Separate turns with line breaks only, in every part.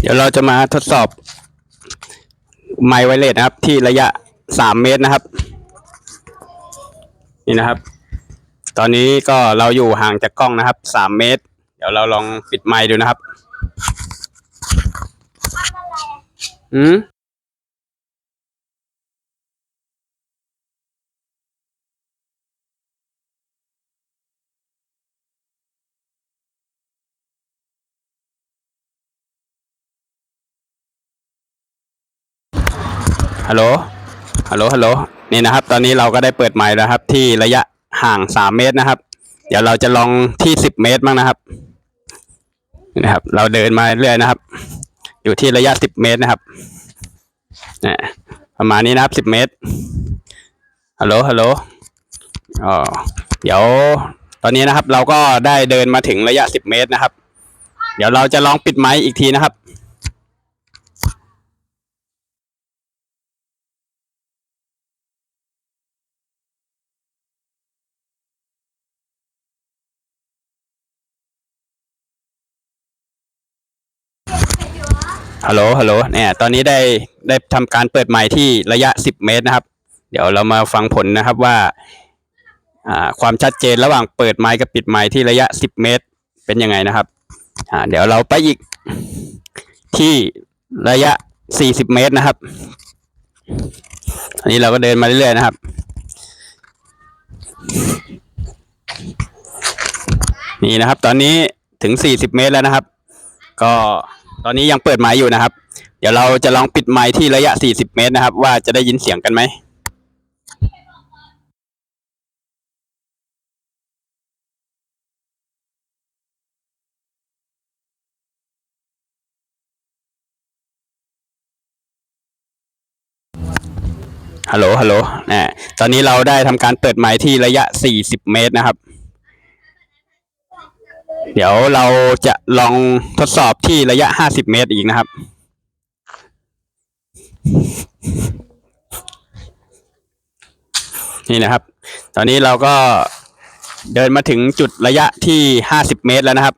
เดี๋ยวเราจะมาทดสอบไมค์ไวเลสนะครับ ที่ระยะสามเมตรนะครับ นี่นะครับ ตอนนี้ก็เราอยู่ห่างจากกล้องนะครับสามเมตร เดี๋ยวเราลองปิดไมค์ดูนะครับ อืม ฮัลโหล ฮัลโหล ฮัลโหล นี่นะครับ ตอนนี้เราก็ได้เปิดไมค์แล้วครับ ที่ระยะห่างสามเมตรนะครับ เดี๋ยวเราจะลองที่สิบเมตรบ้างนะครับนะครับ เราเดินมาเรื่อยนะครับ อยู่ที่ระยะสิบเมตรนะครับนะประมาณนี้นะครับสิบเมตร ฮัลโหล ฮัลโหล อ๋อ เดี๋ยวตอนนี้นะครับ เราก็ได้เดินมาถึงระยะสิบเมตรนะครับ เดี๋ยวเราจะลองปิดไมค์อีกทีนะครับ ฮัลโหลฮัลโหลเนี่ยตอนนี้ได้ได้ทำการเปิดไมค์ที่ระยะ 10 เมตรนะครับ เดี๋ยวเรามาฟังผลนะครับว่าความชัดเจนระหว่างเปิดไมค์กับปิดไมค์ที่ระยะ 10 เมตร เป็นยังไงนะครับเดี๋ยวเราไปอีกที่ระยะ 40 เมตรนะครับ อันนี้เราก็เดินมาเรื่อยๆนะครับ นี่นะครับ ตอนนี้ถึง 40 เมตรแล้วนะครับ ก็ ตอนนี้ยังเปิดไมค์อยู่นะครับ เดี๋ยวเราจะลองปิดไมค์ที่ระยะ 40 เมตรนะครับ ว่าจะได้ยินเสียงกันไหมฮัลโหล ฮัลโหลนะตอนนี้เราได้ทำการเปิดไมค์ที่ระยะ 40 เมตรนะครับ เดี๋ยวเราจะ ลองทดสอบที่ระยะ 50 เมตรอีกนะครับ นี่นะครับ ตอนนี้เราก็เดินมาถึงจุดระยะที่ 50 เมตรแล้วนะครับ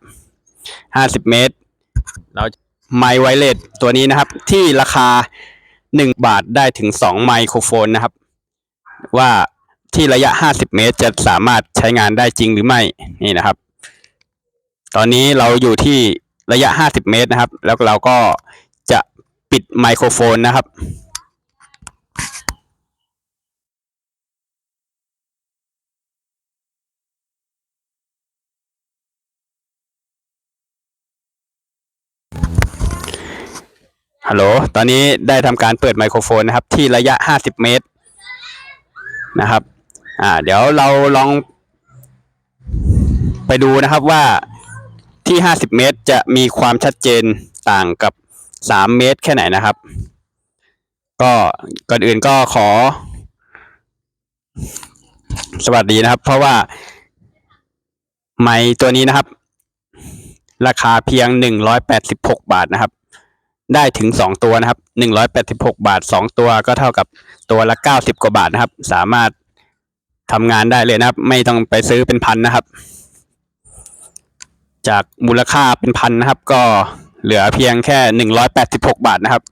50 เมตร เราไมค์ไวเลสตัวนี้นะครับ ที่ราคา 1 บาทได้ถึง 2 ไมโครโฟนนะครับ ว่าที่ระยะ 50 เมตรจะสามารถใช้งานได้จริงหรือไม่ นี่นะครับ ตอนนี้เราอยู่ที่ระยะ 50 เมตรนะครับ แล้วเราก็จะปิดไมโครโฟนนะครับ ฮัลโหล ตอนนี้ได้ทำการเปิดไมโครโฟนนะครับ ที่ระยะ 50 เมตรนะครับ อ่า เดี๋ยวเราลองไปดูนะครับว่า ที่ 50 เมตร จะมีความชัดเจนต่างกับ 3 เมตรแค่ไหนนะครับ ก็ก่อนอื่นก็ขอ สวัสดีนะครับ เพราะว่า ไมค์ตัวนี้นะครับ ราคาเพียง 186 บาทนะครับ ได้ถึง 2 ตัวนะครับ 186 บาท 2 ตัวก็เท่ากับตัวละ 90 กว่าบาทนะครับ สามารถทำงานได้เลยนะครับ ไม่ต้องไปซื้อเป็นพันนะครับ จากมูลค่าเป็นพันนะครับ ก็เหลือเพียงแค่ 186 บาทนะครับ